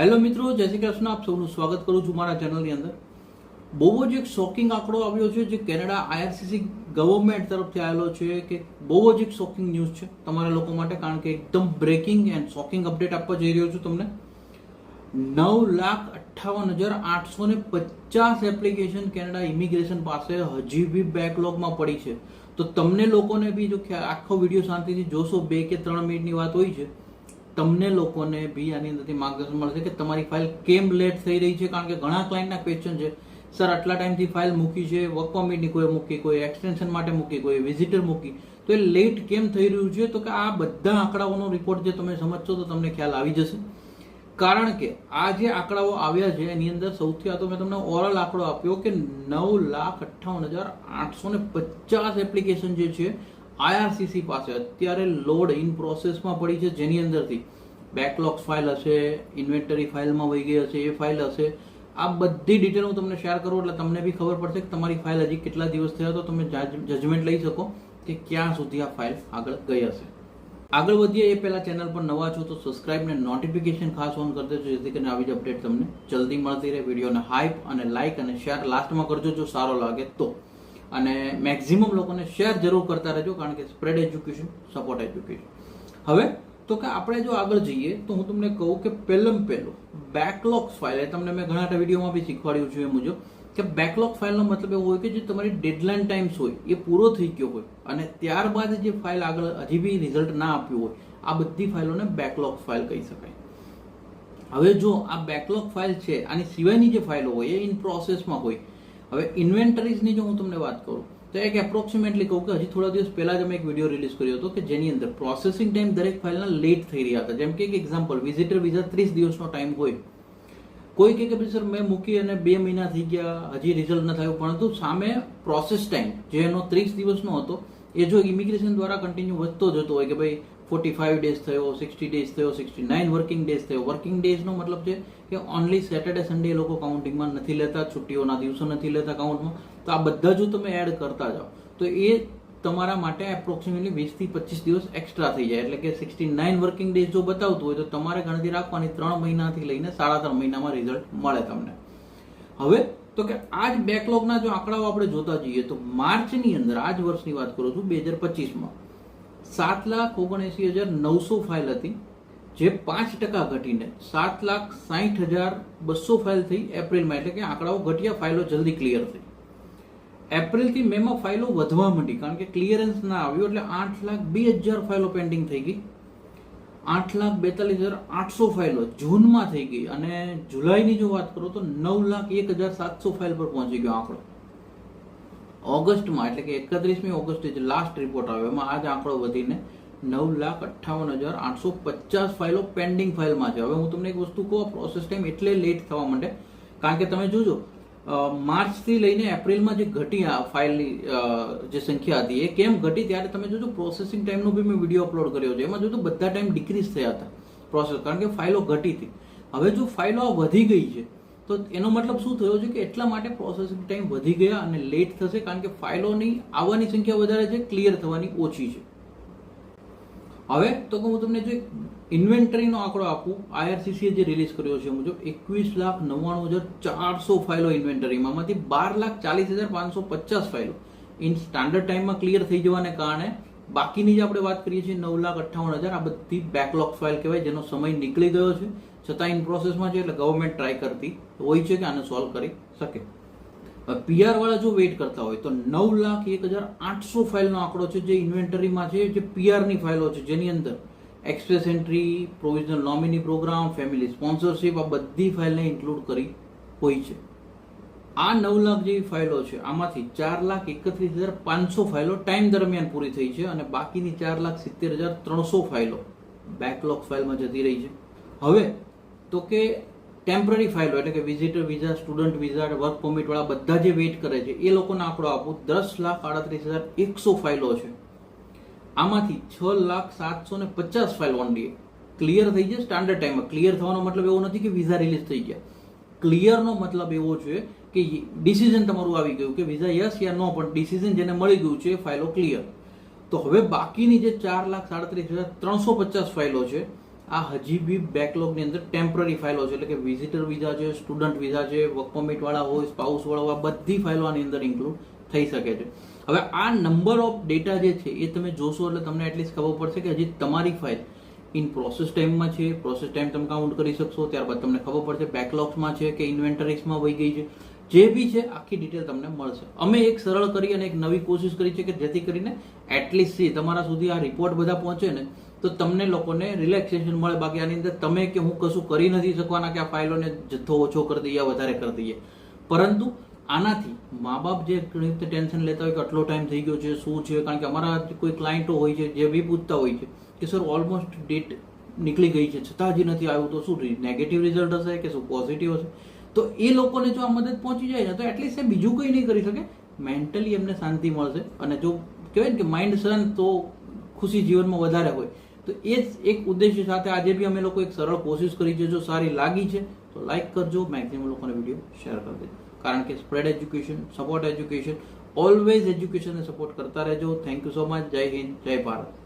Hello મિત્રો, જય કૃષ્ણ. આપ સૌનું સ્વાગત કરું છું મારા ચેનલની અંદર. બહુ જ એક શોકિંગ આંકડો આવ્યો છે જે કેનેડા આઈઆરસીસી ગવર્મેન્ટ તરફથી આવેલો છે કે બહુ જ એક શોકિંગ ન્યૂઝ છે તમારા લોકો માટે, કારણ કે એકદમ બ્રેકિંગ એન્ડ શોકિંગ અપડેટ આપવા જઈ રહ્યો છું તમને. નવ લાખ અઠ્ઠાવન હજાર આઠસો ને પચાસ એપ્લિકેશન કેનેડા ઇમિગ્રેશન પાસે હજી બી બેકલોગમાં પડી છે. તો તમને લોકોને બી જો આખો વીડિયો શાંતિથી જોશો, બે કે ત્રણ મિનિટની વાત હોય છે. તમને લોકોને બી આની અંદરથી માર્ગદર્શન મળશે કે તમારી ફાઇલ કેમ લેટ થઈ રહી છે? કારણ કે ઘણા ક્લાયન્ટના ક્વેશ્ચન છે. સર આટલા ટાઈમથી ફાઇલ મૂકી છે વર્ક પરમિટની કોઈ મૂકી, કોઈ એક્સટેન્શન માટે મૂકી, કોઈ વિઝિટર મૂકી. તો એ લેટ કેમ થઈ રહ્યું છે? તો કે આ બધા આંકડાઓનો રિપોર્ટ જે તમે સમજશો તો તમને ખ્યાલ આવી જશે. કારણ કે આ જે આંકડાઓ આવ્યા છે, એની અંદર સૌથી આ તો મેં તમને ઓરલ આંકડો આપ્યો કે નવ લાખ અઠ્ઠાવન હજાર આઠસો ને પચાસ એપ્લિકેશન જે છે આઈઆરસીસી પાસે. અત્યારે લોડ ઇન પ્રોસેસમાં પડી છે જેની અંદરથી. બેકલોગ્સ ફાઇલ હશે ઇન્વેન્ટરી ફાઇલમાં વહી ગઈ હશે, એ ફાઇલ હશે. આ બધી ડિટેલ હું તમને શેર કરું એટલે તમને બી ખબર પડશે કે તમારી ફાઇલ હજી કેટલા દિવસ થયા તો તમે જજમેન્ટ લઈ શકો કે ક્યાં સુધી આ ફાઇલ આગળ ગઈ હશે. આગળ વધીએ એ પહેલાં ચેનલ પર નવા છો તો સબસ્ક્રાઇબ ને નોટિફિકેશન ખાસ ઓન કરી દેજો, જેથી કરીને આવી જ અપડેટ તમને જલ્દી મળતી રહે. વિડીયોને હાઇપ અને લાઇક અને શેર લાસ્ટમાં કરજો જો સારો લાગે તો. અને મેક્ઝિમમ લોકોને શેર જરૂર કરતા રહેજો, કારણ કે સ્પ્રેડ એજ્યુકેશન સપોર્ટ એજ્યુકેશન હવે, તો કે આપણે જો આગળ જઈએ, તો હું તમને કહું કે પહેલમ પહેલું બેકલોગ્સ ફાઇલ એ તમને મેં ઘણા વિડીયોમાં બી શીખવાડ્યું છે એ મુજબ, કે બેકલોગ ફાઇલનો મતલબ એવો હોય કે જે તમારી ડેડલાઇન ટાઈમ્સ હોય, એ પૂરો થઈ ગયો હોય, અને ત્યારબાદ જે ફાઇલ આગળ હજી બી રિઝલ્ટ ના આપ્યું હોય, આ બધી ફાઇલોને બેકલોગ ફાઇલ કહી શકાય. હવે જો આ બેકલોગ ફાઇલ છે, આની સિવાયની જે ફાઇલો હોય, એ ઇન પ્રોસેસમાં હોય હવે ઇન્વેન્ટરીઝની જો હું તમને વાત કરું, તો એક એપ્રોક્સિમેટલી કહું કે હજી થોડા દિવસ પહેલા જ અમે એક વીડિયો રિલીઝ કર્યો હતો કે જેની અંદર પ્રોસેસિંગ ટાઈમ દરેક ફાઇલના લેટ થઈ રહ્યા હતા. જેમ કે એક એક્ઝામ્પલ વિઝિટર વિઝા ત્રીસ દિવસનો ટાઈમ હોય. કોઈ કે ભાઈ, સર, મેં મૂકી અને બે મહિના થઈ ગયા, હજી રિઝલ્ટ ન થયું. પરંતુ સામે પ્રોસેસ ટાઈમ જે એનો ત્રીસ દિવસનો હતો, એ જો ઇમિગ્રેશન દ્વારા કન્ટિન્યુ વધતો જતો હોય કે ભાઈ ફોર્ટી ફાઇવ ડેઝ થયો સિક્સટી ડેઝ થયો સિક્સટી નાઇન વર્કિંગ ડેઝ થયો વર્કિંગ ડેઝનો મતલબ છે કે ઓનલી સેટરડે સન્ડે લોકો કાઉન્ટિંગમાં નથી લેતા, છુટ્ટીઓના દિવસો નથી લેતા કાઉન્ટમાં તો આ બધા જો તમે એડ કરતા જાઓ. તો એ તમારા માટે એપ્રોક્સિમેટલી વીસથી પચીસ દિવસ એક્સ્ટ્રા થઈ જાય. એટલે કે સિક્સટી નાઇન વર્કિંગ ડેઝ જો બતાવતું હોય તો તમારે ગણતરી રાખવાની ત્રણ મહિનાથી લઈને સાડા ત્રણ મહિનામાં રિઝલ્ટ મળે તમને. હવે તો કે આ જ બેકલોગના જો આંકડાઓ આપણે જોતા જઈએ તો માર્ચની અંદર આ જ વર્ષની વાત કરું છું, બે હજાર પચીસમાં. સાત લાખ ઓગણએસી હજાર નવસો ફાઇલ હતી. જે પાંચ ટકા ઘટીને સાત લાખ સાહીઠ હજાર બસો ફાઇલ થઈ એપ્રિલમાં. એટલે કે આંકડાઓ ઘટ્યા ફાઇલો જલ્દી ક્લિયર થઈ. એપ્રિલથી મેમાં ફાઇલો વધવા માંડી, કારણ કે ક્લિયરન્સ ના આવ્યું એટલે આઠ લાખ બે હજાર ફાઇલો પેન્ડિંગ થઈ ગઈ. આઠ લાખ બેતાલીસ હજાર આઠસો ફાઇલો જૂનમાં થઈ ગઈ. અને જુલાઈની જો વાત કરું તો નવ લાખ એક હજાર સાતસો ફાઇલ પર પહોંચી ગયો આંકડો. ઓગસ્ટમાં, એટલે કે એકત્રીસમી ઓગસ્ટે જે લાસ્ટ રિપોર્ટ આવ્યો, એમાં આ જ આંકડો વધીને નવ લાખ અઠ્ઠાવન હજાર આઠસો પચાસ ફાઇલો પેન્ડિંગ ફાઇલમાં છે. હવે હું તમને એક વસ્તુ કહું પ્રોસેસ ટાઈમ એટલે લેટ થવા માંડે. કારણ કે તમે જોજો માર્ચથી લઈને એપ્રિલમાં જે ઘટી આ ફાઇલની જે સંખ્યા હતી, એ કેમ ઘટી? ત્યારે તમે જોજો પ્રોસેસિંગ ટાઈમનો બી મેં વીડિયો અપલોડ કર્યો છે. એમાં જોજો, બધા ટાઈમ ડિક્રીઝ થયા હતા પ્રોસેસ કારણ કે ફાઇલો ઘટી હતી. હવે જો ફાઇલો વધી ગઈ છે તો એનો મતલબ શું થયો છે કે એટલા માટે પ્રોસેસિંગ ટાઈમ વધી ગયા અને લેટ થશે? કારણ કે ફાઇલોની આવવાની સંખ્યા વધારે છે ક્લિયર થવાની ઓછી છે. હવે તો હું તમને જો ઇન્વેન્ટરીનો આંકડો આપું આઈઆરસીસીએ જે રિલીઝ કર્યો છે મુજબ એકવીસ લાખ નવ્વાણું હજાર ચારસો ફાઇલો ઇન્વેન્ટરીમાં માંથી બાર લાખ ચાલીસ હજાર પાંચસો પચાસ ફાઇલો. ઇન સ્ટાન્ડર્ડ ટાઈમમાં ક્લિયર થઈ જવાને કારણે બાકીની જે આપણે વાત કરીએ છીએ નવ લાખ અઠ્ઠાવન હજાર, આ બધી બેકલોગ ફાઇલ કહેવાય, જેનો સમય નીકળી ગયો છે. છતાં ઇન પ્રોસેસમાં છે એટલે ગવર્મેન્ટ ટ્રાય કરતી હોય છે કે આને સોલ્વ કરી શકે. પીઆર વાળા જો વેઇટ કરતા હોય, તો નવ લાખ એક હજાર આઠસો ફાઇલનો આંકડો છે જે ઇન્વેન્ટરીમાં છે, જે પીઆરની ફાઇલો છે, જેની અંદર express entry provisional nominee programme family sponsorship આ બધી ફાઇલને ઇન્ક્લુડ કરી હોય છે. આ નવ લાખ જેવી ફાઇલો છે, આમાંથી ચાર લાખ એકત્રીસ હજાર પાંચસો ફાઇલો ટાઈમ દરમિયાન પૂરી થઈ છે અને બાકીની ચાર લાખ સિત્તેર હજાર ત્રણસો ફાઇલો બેકલોગ ફાઇલમાં જતી રહી છે. હવે તો કે ટેમ્પરરી ફાઇલો એટલે કે visitor visa student visa work પરમિટવાળા બધા જે વેઇટ કરે છે, એ લોકોનો આંકડો આપો. દસ લાખ આડત્રીસ હજાર એકસો ફાઇલો છે આમાંથી છ લાખ સાતસો ને પચાસ ફાઇલ ઓનલી ક્લિયર થઈ જાય સ્ટાન્ડર્ડ ટાઈમમાં ક્લિયર થવાનો મતલબ એવો નથી કે વિઝા રિલીઝ થઈ ગયા. ક્લિયરનો મતલબ એવો છે કે ડિસિઝન તમારું આવી ગયું કે વિઝા યસ યા નો પણ ડિસિઝન જેને મળી ગયું છે ફાઇલો ક્લિયર તો હવે બાકીની જે ચાર લાખ સાડત્રીસ હજાર ત્રણસો પચાસ ફાઇલો છે આ હજી બી બેકલોગની અંદર ટેમ્પરરી ફાઇલો છે. એટલે કે વિઝિટર વિઝા છે સ્ટુડન્ટ વિઝા છે વર્ક પરમિટવાળા હોય સ્પાઉસવાળા હોય બધી ફાઇલો આની અંદર ઇન્ક્લુડ થઈ શકે છે. હવે આ નંબર ઓફ ડેટા જે છે એ તમે જોશો એટલે તમને એટલીસ્ટ ખબર પડશે કે હજી તમારી ફાઇલ ઇન પ્રોસેસ ટાઈમમાં છે. પ્રોસેસ ટાઈમ તમે કાઉન્ટ કરી શકશો. ત્યારબાદ તમને ખબર પડશે બેકલોગ્સમાં છે કે ઇન્વેન્ટરીઝમાં વહી ગઈ છે. જે બી છે આખી ડિટેલ તમને મળશે. અમે એક સરળ કરી અને એક નવી કોશિશ કરી છે કે જેથી કરીને એટલીસ્ટ તમારા સુધી આ રિપોર્ટ બધા પહોંચે ને તો તમને લોકોને રિલેક્સેશન મળે. બાકી આની અંદર તમે કે હું કશું કરી નથી શકવાના કે આ ફાઇલોને જથ્થો ઓછો કરી દઈએ વધારે કરી દઈએ. પરંતુ આનાથી મા બાપ જે વખતે ટેન્શન લેતા હોય કે આટલો ટાઈમ થઈ ગયો છે, શું છે? કારણ કે અમારા કોઈ ક્લાયન્ટો હોય છે, જે બી પૂછતા હોય છે કે સર ઓલમોસ્ટ ડેટ નીકળી ગઈ છે, છતાં હજી નથી આવ્યું, તો શું નેગેટિવ રિઝલ્ટ હશે કે શું પોઝિટિવ હશે? તો એ લોકોને જો આ મદદ પહોંચી જાય ને, તો એટલીસ્ટ એ બીજું કંઈ નહીં કરી શકે. મેન્ટલી એમને શાંતિ મળશે અને જો કહેવાય ને કે માઇન્ડ શાંત તો ખુશી જીવનમાં વધારે હોય. તો એ જ એક ઉદ્દેશ્ય સાથે આજે બી અમે લોકો એક સરળ કોશિશ કરી છે, જો સારી લાગી છે, તો લાઇક કરજો મેક્સિમમ લોકોને વીડિયો શેર કરી દેજો. કારણ કે spread education support education always એજ્યુકેશનને support કરતા રહેજો. થેન્ક યુ સો મચ જય હિન્દ, જય ભારત.